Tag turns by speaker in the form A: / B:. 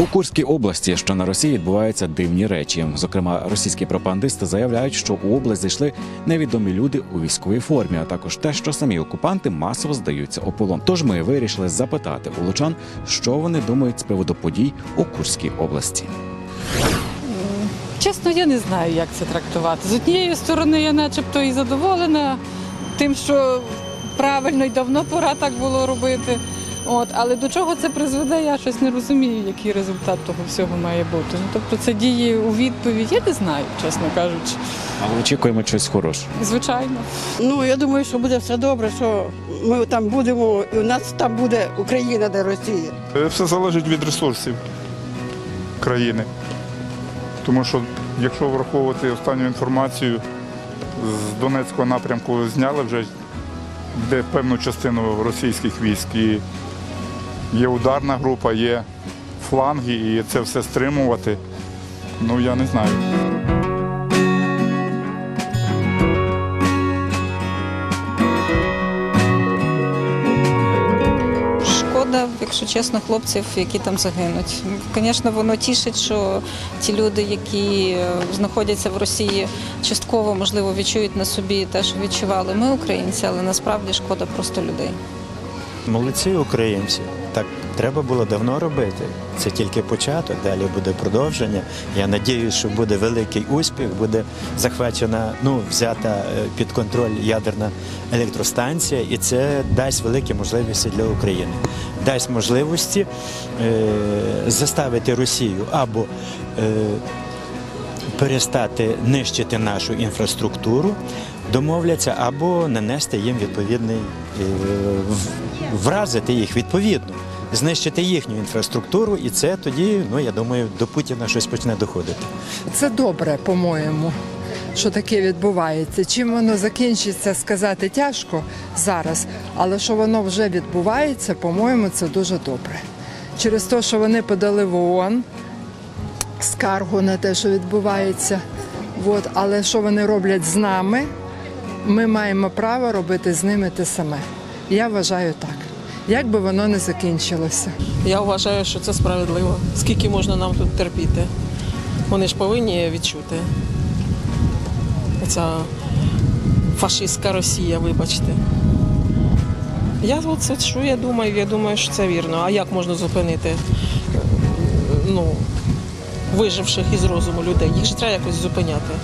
A: У Курській області, що на Росії, відбуваються дивні речі. Зокрема, російські пропагандисти заявляють, що у область зайшли невідомі люди у військовій формі, а також те, що самі окупанти масово здаються у полон. Тож ми вирішили запитати у лучан, що вони думають з приводу подій у Курській області.
B: Чесно, я не знаю, як це трактувати. З однієї сторони, я начебто і задоволена тим, що правильно і давно пора так було робити. От, але до чого це призведе, я щось не розумію, який результат того всього має бути. Ну, тобто це дії у відповідь, я не знаю, чесно кажучи.
A: Але очікуємо щось хороше.
B: Звичайно.
C: Ну, я думаю, що буде все добре, що ми там будемо, і у нас там буде Україна, де Росія.
D: Е, Все залежить від ресурсів країни. Тому що, якщо враховувати останню інформацію, з Донецького напрямку зняли вже де певну частину російських військ. І є ударна група, є фланги, і це все стримувати. Ну я не знаю.
E: Шкода, якщо чесно, хлопців, які там загинуть. Звісно, воно тішить, що ті люди, які е, знаходяться в Росії, частково можливо відчують на собі те, що відчували ми, українці, але насправді шкода просто людей.
F: Молодці українці. Треба було давно робити. Це тільки початок, далі буде продовження. Я надіюсь, що буде великий успіх, буде захвачена, ну, взята е, під контроль ядерна електростанція, і це дасть великі можливості для України. Дасть можливості е, заставити Росію або е, перестати нищити нашу інфраструктуру, домовляться або нанести їм відповідний е, вразити їх відповідно, знищити їхню інфраструктуру, і це тоді, ну я думаю, до Путіна щось почне доходити.
G: Це добре, по-моєму, що таке відбувається. Чим воно закінчиться, сказати тяжко зараз, але що воно вже відбувається, по-моєму, це дуже добре. Через те, що вони подали в ООН скаргу на те, що відбувається. От, але що вони роблять з нами, ми маємо право робити з ними те саме. Я вважаю так. Як би воно не закінчилося.
H: Я вважаю, що це справедливо. Скільки можна нам тут терпіти? Вони ж повинні відчути. Ця фашистська Росія, вибачте. Я от що я думаю, я думаю, що це вірно. А як можна зупинити ну, виживших із розуму людей? Їх ж треба якось зупиняти.